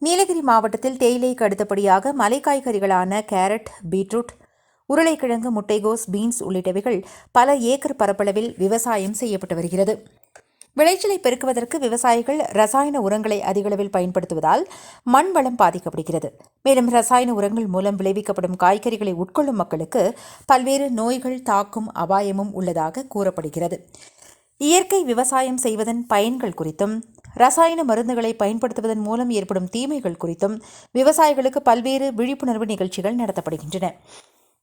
நீலகிரி மாவட்டத்தில் தேயிலைக்கு அடுத்தபடியாக மலை காய்கறிகளான கேரட் பீட்ரூட் உருளைக்கிழங்கு முட்டைகோஸ் பீன்ஸ் உள்ளிட்டவைகள் பல ஏக்கர் பரப்பளவில் விவசாயம் செய்யப்பட்டு வருகிறது. விளைச்சலை பெருக்குவதற்கு விவசாயிகள் ரசாயன உரங்களை அதிகளவில் பயன்படுத்துவதால் மண் வளம் பாதிக்கப்படுகிறது. மேலும் ரசாயன உரங்கள் மூலம் விளைவிக்கப்படும் காய்கறிகளை உட்கொள்ளும் மக்களுக்கு பல்வேறு நோய்கள் தாக்கும் அபாயமும் உள்ளதாக கூறப்படுகிறது. இயற்கை விவசாயம் செய்வதன் பயன்கள் குறித்தும் ரசாயன மருந்துகளை பயன்படுத்துவதன் மூலம் ஏற்படும் தீமைகள் குறித்தும் விவசாயிகளுக்கு பல்வேறு விழிப்புணர்வு நிகழ்ச்சிகள் நடத்தப்படுகின்றன.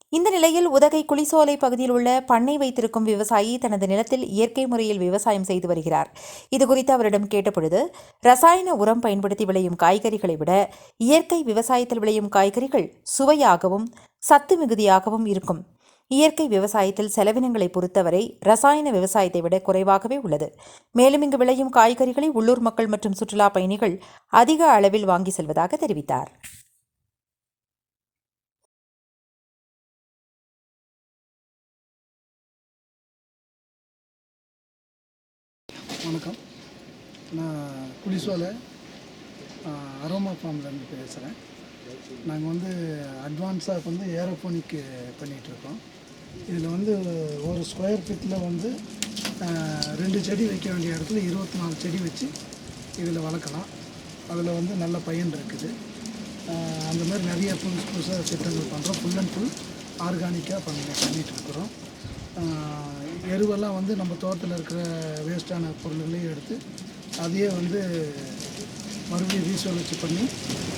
இந்த நிலையில் உதகை குளிசோலை பகுதியில் உள்ள பண்ணை வைத்திருக்கும் விவசாயி தனது நிலத்தில் இயற்கை முறையில் விவசாயம் செய்து வருகிறார். இதுகுறித்து அவரிடம் கேட்டபொழுது ரசாயன உரம் பயன்படுத்தி விளையும் காய்கறிகளை விட இயற்கை விவசாயத்தில் விளையும் காய்கறிகள் சுவையாகவும் சத்து மிகுதியாகவும் இருக்கும். இயற்கை விவசாயத்தில் செலவினங்களை பொறுத்தவரை ரசாயன விவசாயத்தை விட குறைவாகவே உள்ளது. மேலும் இங்கு விளையும் காய்கறிகளை உள்ளூர் மக்கள் மற்றும் சுற்றுலா பயணிகள் அதிக அளவில் வாங்கி செல்வதாக தெரிவித்தார். வணக்கம். நான் புலிசோலை அரோமா ஃபார்ம்லேருந்து பேசுகிறேன் நாங்கள் வந்து அட்வான்ஸாக வந்து ஏரோபோனிக் பண்ணிகிட்ருக்கோம். இதில் வந்து ஒரு ஸ்கொயர் ஃபீட்டில் வந்து ரெண்டு செடி வைக்க வேண்டிய இடத்துல இருபத்தி நாலு செடி வச்சு இதில் வளர்க்கலாம். அதில் வந்து நல்ல பயன் இருக்குது. அந்த மாதிரி நிறைய புதுசு புதுசாக திட்டங்கள் பண்ணுறோம். ஃபுல் அண்ட் ஃபுல் ஆர்கானிக்காக பண்ணி பண்ணிகிட்ருக்குறோம். எருவெல்லாம் வந்து நம்ம தோட்டத்தில் இருக்கிற வேஸ்ட்டான பொருள்களையும் எடுத்து அதையே வந்து மறுபடியும் ரீசோலிச்சு பண்ணி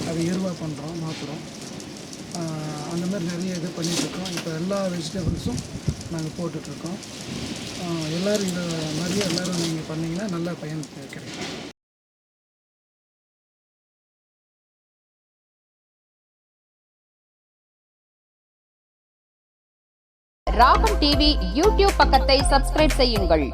அதை எருவாக பண்ணுறோம் மாற்றுறோம் அந்த மாதிரி நிறைய இது பண்ணிகிட்ருக்கோம் இப்போ எல்லா வெஜிடபிள்ஸும் நாங்கள் போட்டுட்ருக்கோம் எல்லோரும் இந்த மாதிரி எல்லோரும் நீங்கள் பண்ணிங்கன்னா நல்ல பயன் கிடைக்கும். ராகம் டிவி யூடியூப் பக்கத்தை சப்ஸ்கிரைப் செய்யுங்கள்.